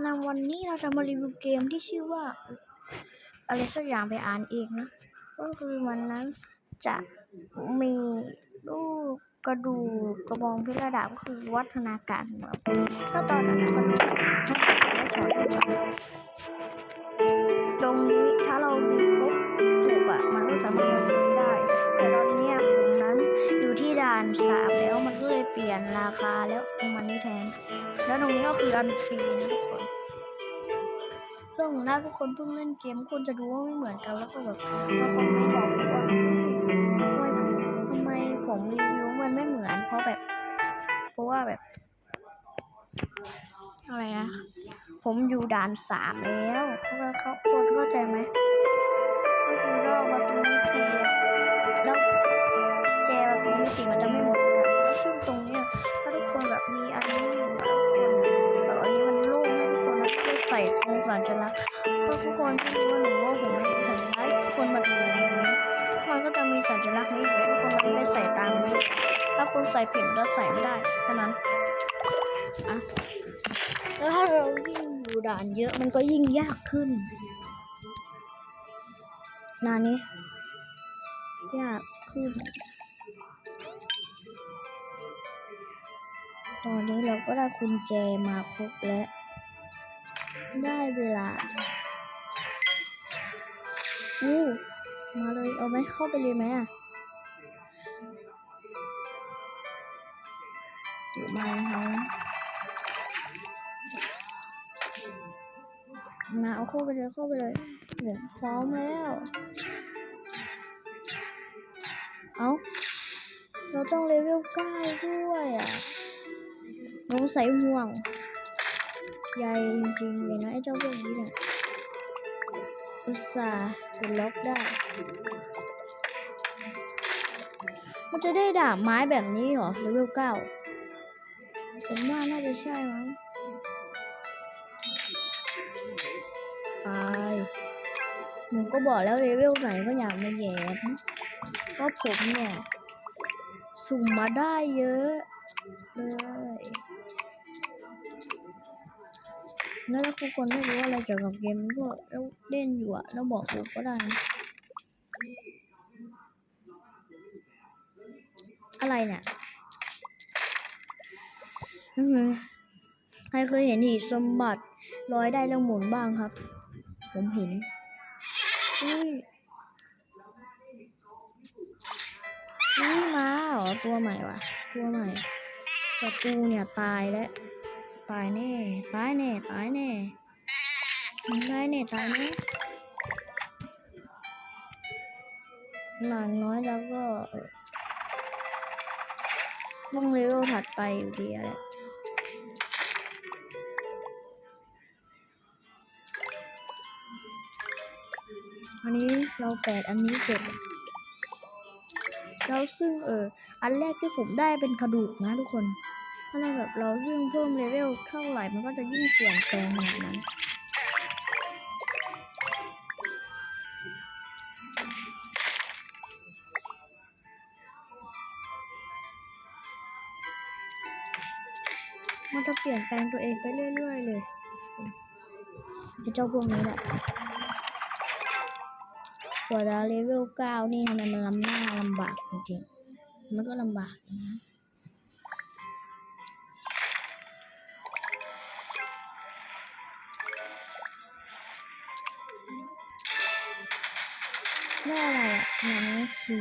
ในวันนี้เราจะมารีวิวเกมที่ชื่อว่าอะไรสักอย่างไปอ่านเองนะ ก็คือมันนั้นจะมีลูกกระดูกกระบองเพชระดาบก็คือวัฒนาการของเราถ้าตอนนั้นมันมัน นี้ก็คืออันฟรีนะทุกคนเรื่องของหน้าทุกคนเพิ่งเล่นเกมคนจะดูว่าไม่เหมือนกันแล้วก็แบบมาคอมเมนต์บอกว่าทำไมผมรีวิวมันไม่เหมือน เพราะแบบ เพราะว่าแบบ อะไรนะ ผมอยู่ด่านสามแล้วเขาเขาคนเข้าใจไหมก็คือรอบประตูมิติแล้วแจประตูมิติมันจะไม่เหมือนกันแล้วซึ่งตรงเนี้ยถ้าทุกคนแบบมีอันนี้ ก็ใส่ตรงสัญลักษณ์ก็ทุกคนที่รู้ว่าหนูว่าผมไม่เห็นสัญลักษณ์คนมาดูนี้มันก็จะมีสัญลักษณ์นี้อยู่ให้ทุกคนมันไปใส่ตามนี้ ถ้าคุณใส่ผิดก็ใส่ไม่ได้แค่นั้นอะแล้วถ้าเรายิ่งอยู่ด่านเยอะมันก็ยิ่งยากขึ้นนานี้ยากขึ้น ตอนนี้เราก็ได้กุญแจมาครบแล้ว ได้เวลาอู้มาเลย เอาไหมเข้าไปเลยไหมอะเดี๋ยวมาเขามาเอาเข้าไปเลยเข้าไปเลยเดี๋ยวพร้อมแล้ว เอาเราต้องเลเวลเก้าด้วยอะน้องใส่ห่วง ใหญ่จริงๆเลยนะไอ้เจ้าพวกนี้เนี่ยอุตส่าห์กดล็อกได้ มันจะได้ดาบไม้แบบนี้เหรอเลเวลเก้าผมว่าน่าจะใช่มั้งตายผมก็บอกแล้วเลเวลไหนก็อยากมาแหย่เพราะผมเนี่ย สุ่มมาได้เยอะเลย แล้วถ้าทุกคนไม่รู้อะไรเกี่ยวกับเกมก็แล้วเล่นอยู่อะแล้วบอกผมก็ได้ อะไรเนี่ยใครเคยเห็นหีบสมบัติลอยได้แล้วหมุนบ้างครับ ผมเห็นอุ้ยนี่มาเหรอตัวใหม่วะตัวใหม่แต่กูเนี่ยตายแล้ว ตายแน่ตายแน่ตายแน่ตายแน่ตายแน่หลังน้อยแล้วก็ต้องเลเวลถัดไปอยู่ดีอะไรอันนี้เราแปดอันนี้เสร็จแล้วซึ่งเอออันแรกที่ผมได้เป็นกระดูกนะทุกคน ถ้าเราแบบเรายิ่งเพิ่มเลเวลเท่าไหร่มันก็จะยิ่งเปลี่ยนแปลงขนาดนั้นมันจะเปลี่ยนแปลงตัวเองไปเรื่อยๆเลยไอ้เจ้าพวกนี้แหละกว่าจะเลเวลเก้านี่ทำไมมันลำหน้าลำบากจริงๆ มันก็ลำบากนะ ได้อะไรอะหนังสี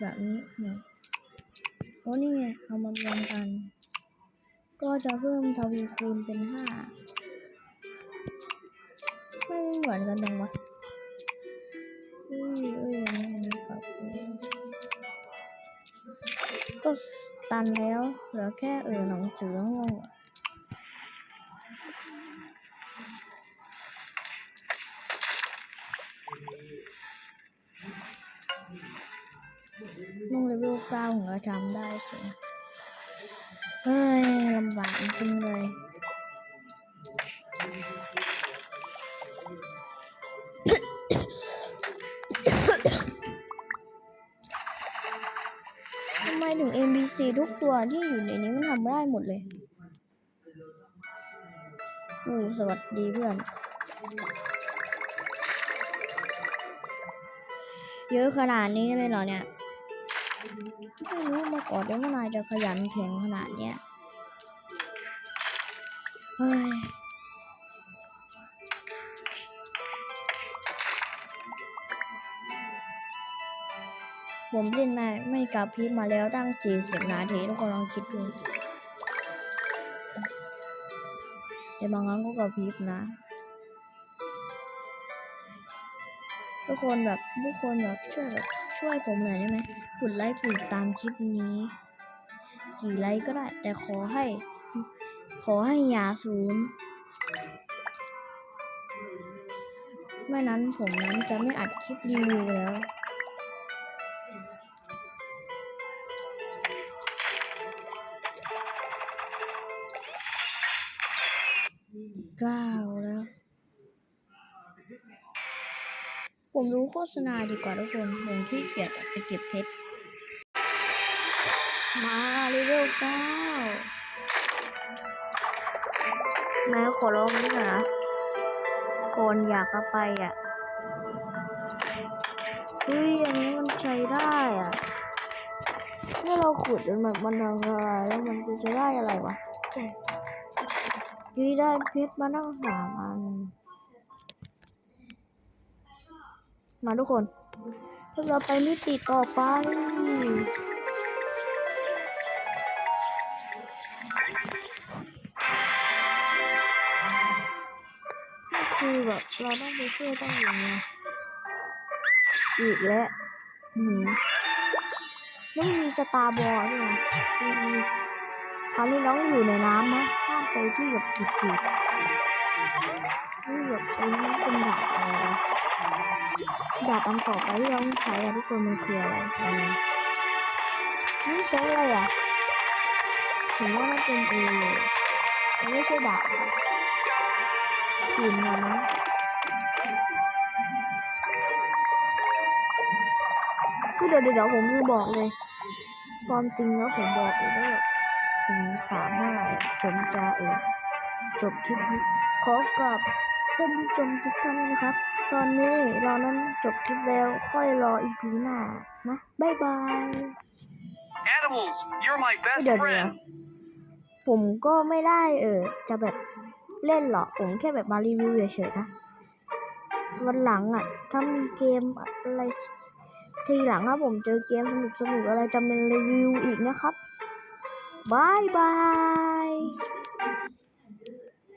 แบบนี้เนี่ยโอ้นี่ไง เอามารวมกัน ก็จะเพิ่มทวีคูณเป็นห้าไม่เหมือนกันตรงวะอุ้ยเอ้ยอันนี้อันนี้กับก็ตันแล้ว เหลือแค่เออหนังสืองง เก้าของเราทำได้สิเฮ้ยลำบากจริงเลยทำไมถึง NPC ทุกตัวที่อยู่ในนี้มันทำได้หมดเลยอู้สวัสดีเพื่อน เยอะขนาดนี้เลยเหรอเนี่ย ไม่รู้มาก่อนเดี๋ยวเมื่อนายจะขยันแข็งขนาดเนี้ยเฮ้ยผมเล่นไมาไม่กลับพริบมาแล้วตั้ง 40 นาทีทุกคนลองคิดดูแต่บางครั้งก็กระพริบนะ ทุกคนแบบทุกคนแบบช่วยแบบ ช่วยผมหน่อยได้ไหมกดไลค์กดตามคลิปนี้ กี่ไลค์ก็ได้ แต่ขอให้ ขอให้ยาศูนย์ไม่นั้นผมนั้นจะไม่อัดคลิปรีวิวแล้วเก้าแล้ว ผมดูโฆษณาดีกว่าทุกคนผมขี้เกียจไปเก็บเพชร มาเลเวลเก้าแม่ขอร้องนี่นะคนอยากจะไปอะเฮ้ยอันนี้มันใช้ได้อะเมื่อเราขุดจนแบบมันทำอะไรแล้วมันจะได้อะไรวะเฮ้ยได้เพชรมาตั้งสามอัน มาทุกคนเราไปมิติต่อไปคือแบบเราต้องไปช่วยต้องอย่างเงี้ยอีกแล้วหืมไม่มีสตาร์บอลด้วยนะอืมคราวนี้น้องอยู่ในน้ำนะห้ามไปที่แบบจืดๆนี่แบบไอ้นี่เป็นดาบอะไร ดาบอันต่อไปที่เราต้องใช้อะทุกคนมันคืออะไรกันนี่ใช้อะไรอะผมว่ามันเป็นเอมันไม่ใช่ดาบกินนนะคือเดี๋ยวเดี๋ยวผมจะบอกเลย ความจริงแล้วผมบอกเลยว่าถึงสามห้าผมจะเออจบคลิปนี้ขอกับ ท่านผู้ชมทุกท่านนะครับ ตอนนี้เรานั้นจบคลิปแล้วค่อยรออีพีหน้านะบ๊ายบาย Animals, you're my best เดี๋ยวเดี๋ยว friend. ผมก็ไม่ได้เออจะแบบเล่นหรอกผมแค่แบบมารีวิวเฉยๆนะวันหลังอะถ้ามีเกมอะไรทีหลังถ้าผมเจอเกมสนุกสนุกๆอะไรจะเป็นรีวิวอีกนะครับบายบาย